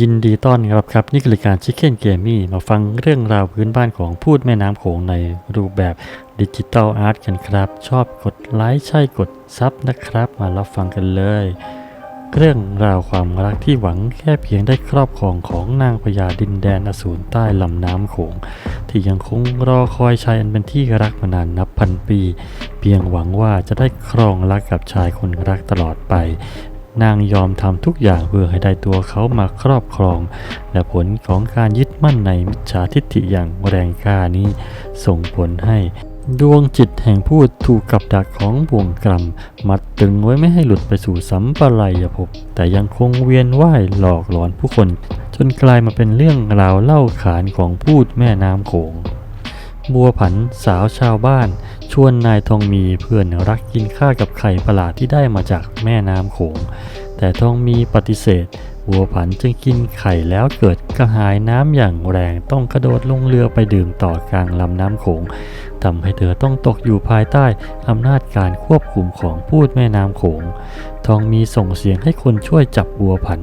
ยินดีต้อนรับครับ นี่คือรายการ Chicken g a m i มาฟังเรื่องราวพื้นบ้านของพูดแม่น้ำโขงในรูปแบบดิจิตอลอาร์ตกันครับ ชอบกดไลค์ใช่กดซับนะครับ มารับฟังกันเลย เรื่องราวความรักที่หวังแค่เพียงได้ครอบครองของนางพญาดินแดนอสูรใต้ลำน้ำโขง ที่ยังคงรอคอยชายอันเป็นที่รักมานานนับพันปี เพียงหวังว่าจะได้ครองรักกับชายคนรักตลอดไป นางยอมทำทุกอย่างเพื่อให้ได้ตัวเขามาครอบครอง และผลของการยึดมั่นในมิจฉาทิฏฐิอย่างแรงกล้านี้ ส่งผลให้ดวงจิตแห่งผู้ถูกกับดักของบ่วงกรรม มัดตึงไว้ไม่ให้หลุดไปสู่สัมปรายภพแต่ยังคงเวียนว่ายหลอกหลอนผู้คน จนกลายมาเป็นเรื่องราวเล่าขานของพูดแม่น้ำโขง บัวผันสาวชาวบ้าน ชวนนายทองมีเพื่อนรักกินข้าวกับไข่ประหลาดที่ได้มาจากแม่น้ำโขง แต่ทองมีปฏิเสธ บัวผันจึงกินไข่แล้วเกิดกระหายน้ำอย่างแรงต้องกระโดดลงเรือไปดื่มต่อกลางลำน้ำโขงทำให้เธอต้องตกอยู่ภายใต้อำนาจการควบคุมของพูดแม่น้ำโขง ทองมีส่งเสียงให้คนช่วยจับบัวผัน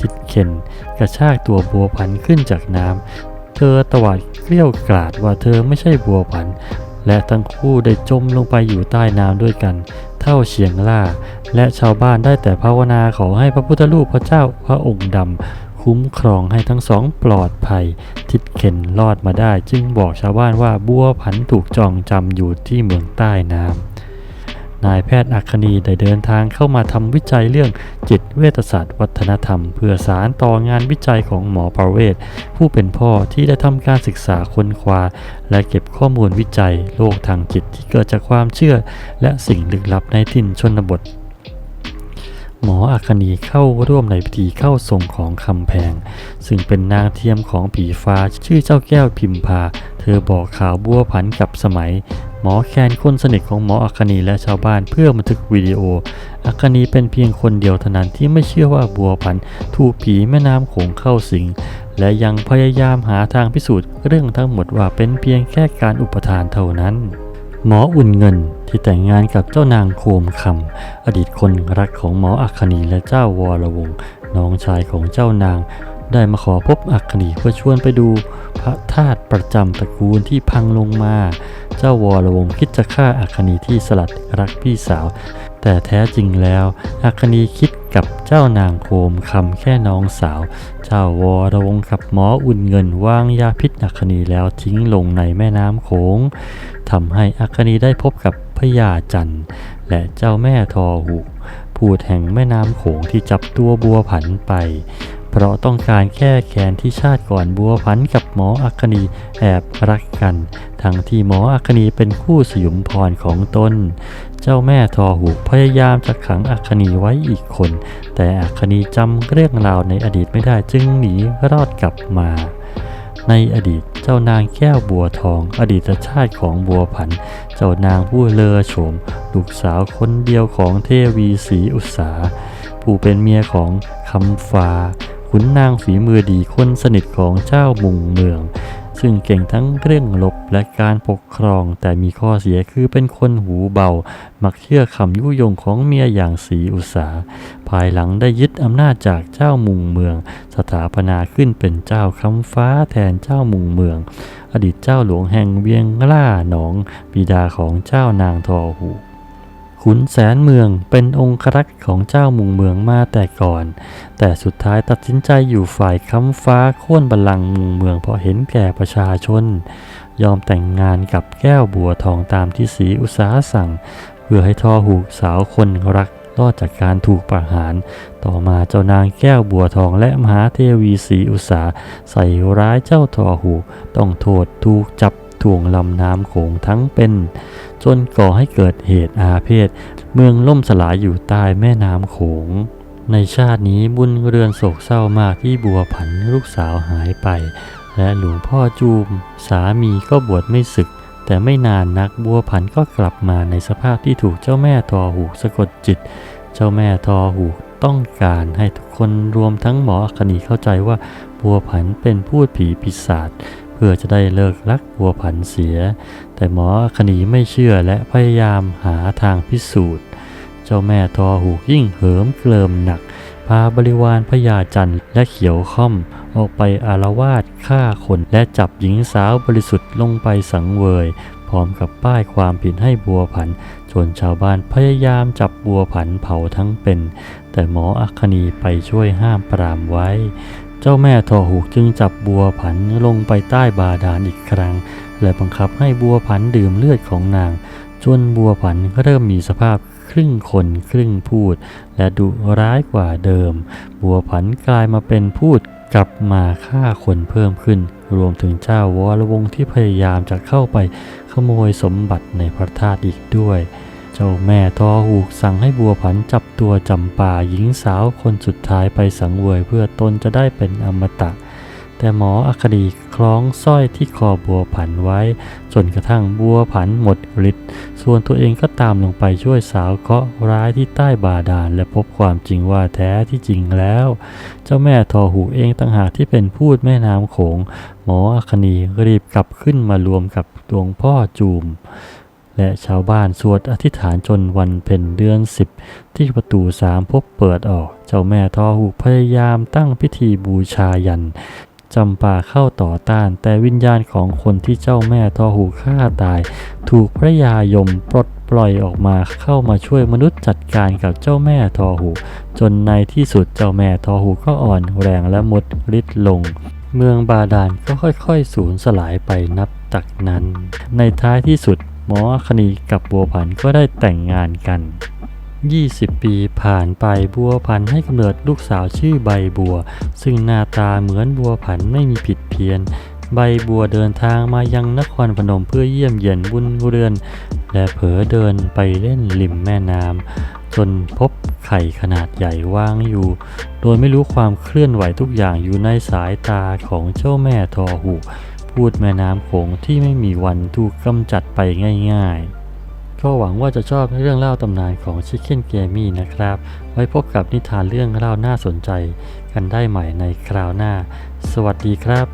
ทิดเข็น กระชากตัวบัวผันขึ้นจากน้ำ อตวาดเกลี้ยวกราดว่าเธอไม่ใช่บัวผัน และทั้งคู่ได้จมลงไปอยู่ใต้น้ำด้วยกัน เท่าเฉียงล่า และชาวบ้านได้แต่ภาวนาขอให้พระพุทธรูปพระเจ้าพระองค์ดำคุ้มครองให้ทั้งสองปลอดภัย ทิดเข็นรอดมาได้ จึงบอกชาวบ้านว่าบัวผันถูกจองจำอยู่ที่เมืองใต้น้ำ นายแพทย์อัคคณีได้เดินทางเข้ามาทำวิจัยเรื่องจิตเวชศาสตร์วัฒนธรรม เพื่อสารต่องานวิจัยของหมอประเวศ ผู้เป็นพ่อที่ได้ทำการศึกษาค้นคว้าและเก็บข้อมูลวิจัยโรคทางจิตที่เกิดจากความเชื่อ และสิ่งลึกลับในถิ่นชนบทหมออัคคณีเข้าร่วมในพิธีเข้าทรงของคำแพง ซึ่งเป็นนางเทียมของผีฟ้าชื่อเจ้าแก้วพิมพา เธอบอกข่าวบัวผันกับสมัย หมอแคนคนสนิทของหมออัคคณีและชาวบ้านเพื่อบันทึกวิดีโอ อัคคณีเป็นเพียงคนเดียวเท่านั้นที่ไม่เชื่อว่าบัวผันถูกผีแม่น้ำโขงเข้าสิง และยังพยายามหาทางพิสูจน์เรื่องทั้งหมดว่าเป็นเพียงแค่การอุปทานเท่านั้นหมออุ่นเงินที่แต่งงานกับเจ้านางโคมคำอดีตคนรักของหมออัคคณีและเจ้าวรวงน้องชายของเจ้านาง ได้มาขอพบอัคคณีเพื่อชวนไปดูพระธาตุประจำตระกูลที่พังลงมา เจ้าวรวงคิดจะฆ่าอัคคณีที่สลัดรักพี่สาว แต่แท้จริงแล้วอัคคณีคิดกับเจ้านางโคมคำแค่น้องสาว เจ้าวรวงกับหมออุ่นเงินวางยาพิษอัคคณีแล้วทิ้งลงในแม่น้ำโขงทำให้อัคคณีได้พบกับพญาจันทร์และเจ้าแม่ทอหูพูดแห่งแม่น้ำโขงที่จับตัวบัวผันไป เพราะต้องการแก้แค้นที่ชาติก่อนบัวพันกับหมออัคคณีแอบรักกัน ทั้งที่หมออัคคณีเป็นคู่สยุมพรของตน เจ้าแม่ทอหูพยายามจะขังอัคคณีไว้อีกคน แต่อัคคณีจำเรื่องราวในอดีตไม่ได้จึงหนีรอดกลับมาในอดีตเจ้านางแก้วบัวทอง อดีตชาติของบัวผัน เจ้านางผู้เลอโฉมลูกสาวคนเดียวของเทวีศรีอุตสาผู้เป็นเมียของคำฟ้า ขุนนางฝีมือดีคนสนิทของเจ้ามุงเมือง ซึ่งเก่งทั้งเรื่องลบและการปกครองแต่มีข้อเสียคือเป็นคนหูเบา มักเชื่อคำยุยงของเมียอย่างศรีอุสา ภายหลังได้ยึดอำนาจจากเจ้ามุงเมือง สถาปนาขึ้นเป็นเจ้าคำฟ้าแทนเจ้ามุงเมือง อดีตเจ้าหลวงแห่งเวียงล่าหนองบิดาของเจ้านางทอหู ขุนแสนเมืองเป็นองครักษ์ของเจ้ามุงเมืองมาแต่ก่อน แต่สุดท้ายตัดสินใจอยู่ฝ่ายค้ำฟ้าโค่นบัลลังก์มุงเมืองเพราะเห็นแก่ประชาชน ยอมแต่งงานกับแก้วบัวทองตามที่สีอุตสาสั่ง เพื่อให้ทอหูสาวคนรักรอดจากการถูกประหาร ต่อมาเจ้านางแก้วบัวทองและมหาเทวีศรีอุตสาใส่ร้ายเจ้าทอหู ต้องโทษถูกจับถ่วงลำน้ำโขงทั้งเป็น จนก่อให้เกิดเหตุอาเพศ เมืองล่มสลายอยู่ใต้แม่น้ำโขง ในชาตินี้บุญเรือนโศกเศร้ามากที่บัวผันลูกสาวหายไป และหลวงพ่อจูม สามีก็บวชไม่ศึก แต่ไม่นานนักบัวผันก็กลับมาในสภาพที่ถูกเจ้าแม่ทอหูสะกดจิต เจ้าแม่ทอหูต้องการให้ทุกคนรวมทั้งหมออคณีเข้าใจว่าบัวผันเป็นพูดผีปีศาจ พื่อจะได้เลิกรักบัวผันเสีย แต่หมออัคคณีไม่เชื่อและพยายามหาทางพิสูจน์ เจ้าแม่ทอหูยิ่งเหิมเกลิมหนัก พาบริวารพญาจันทร์และเขียวค่อม ออกไปอารวาสฆ่าคนและจับหญิงสาวบริสุทธิ์ลงไปสังเวย พร้อมกับป้ายความผิดให้บัวผันจนชาวบ้านพยายามจับบัวผันเผาทั้งเป็น แต่หมออัคคณีไปช่วยห้ามปรามไว้ เจ้าแม่ทอหูกจึงจับบัวผันลงไปใต้บาดาลอีกครั้ง และบังคับให้บัวผันดื่มเลือดของนาง จนบัวผันก็เริ่มมีสภาพครึ่งคนครึ่งพูด และดุร้ายกว่าเดิม บัวผันกลายมาเป็นพูดกลับมาฆ่าคนเพิ่มขึ้น รวมถึงเจ้าวรวงที่พยายามจะเข้าไปขโมยสมบัติในพระธาตุอีกด้วย เจ้าแม่ทอหูกสั่งให้บัวผันจับตัวจำป่าหญิงสาวคนสุดท้ายไปสังเวยเพื่อตนจะได้เป็นอมตะ แต่หมออัคดีคล้องสร้อยที่คอบัวผันไว้ จนกระทั่งบัวผันหมดฤทธิ์ส่วนตัวเองก็ตามลงไปช่วยสาวเคราะห์ร้ายที่ใต้บาดาลและพบความจริงว่าแท้ที่จริงแล้ว เจ้าแม่ทอหูเองต่างหากที่เป็นพูดแม่น้ำโขง หมออัคนีรีบกลับขึ้นมารวมกับดวงพ่อจูม และชาวบ้านสวดอธิษฐานจนวันเพ็ญเดือนสิบที่ประตูสามพบเปิดออก เจ้าแม่ทอหูพยายามตั้งพิธีบูชายันจำปาเข้าต่อต้าน แต่วิญญาณของคนที่เจ้าแม่ทอหูฆ่าตาย ถูกพระยายมปลดปล่อยออกมาเข้ามาช่วยมนุษย์จัดการกับเจ้าแม่ทอหู จนในที่สุดเจ้าแม่ทอหูก็อ่อนแรงและหมดฤทธิ์ลง เมืองบาดาลก็ค่อยๆ สูญสลายไปนับจากนั้น ในท้ายที่สุด มอคนีกับบัวผันก็ได้แต่งงานกัน 20 ปีผ่านไปบัวผันให้กำเนิดลูกสาวชื่อใบบัว ซึ่งหน้าตาเหมือนบัวผันไม่มีผิดเพี้ยน ใบบัวเดินทางมายังนครพนมเพื่อเยี่ยมเยียนบุญเรือน และเผลอเดินไปเล่นริมแม่น้ำจนพบไข่ขนาดใหญ่วางอยู่ โดยไม่รู้ความเคลื่อนไหวทุกอย่างอยู่ในสายตาของเจ้าแม่ทอหู พูดแม่น้ำโขงที่ไม่มีวันถูกกำจัดไปง่ายๆ ก็หวังว่าจะชอบเรื่องเล่าตำนานของชิคเก้นเกมี่นะครับ ไว้พบกับนิทานเรื่องเล่าน่าสนใจกันได้ใหม่ในคราวหน้า สวัสดีครับ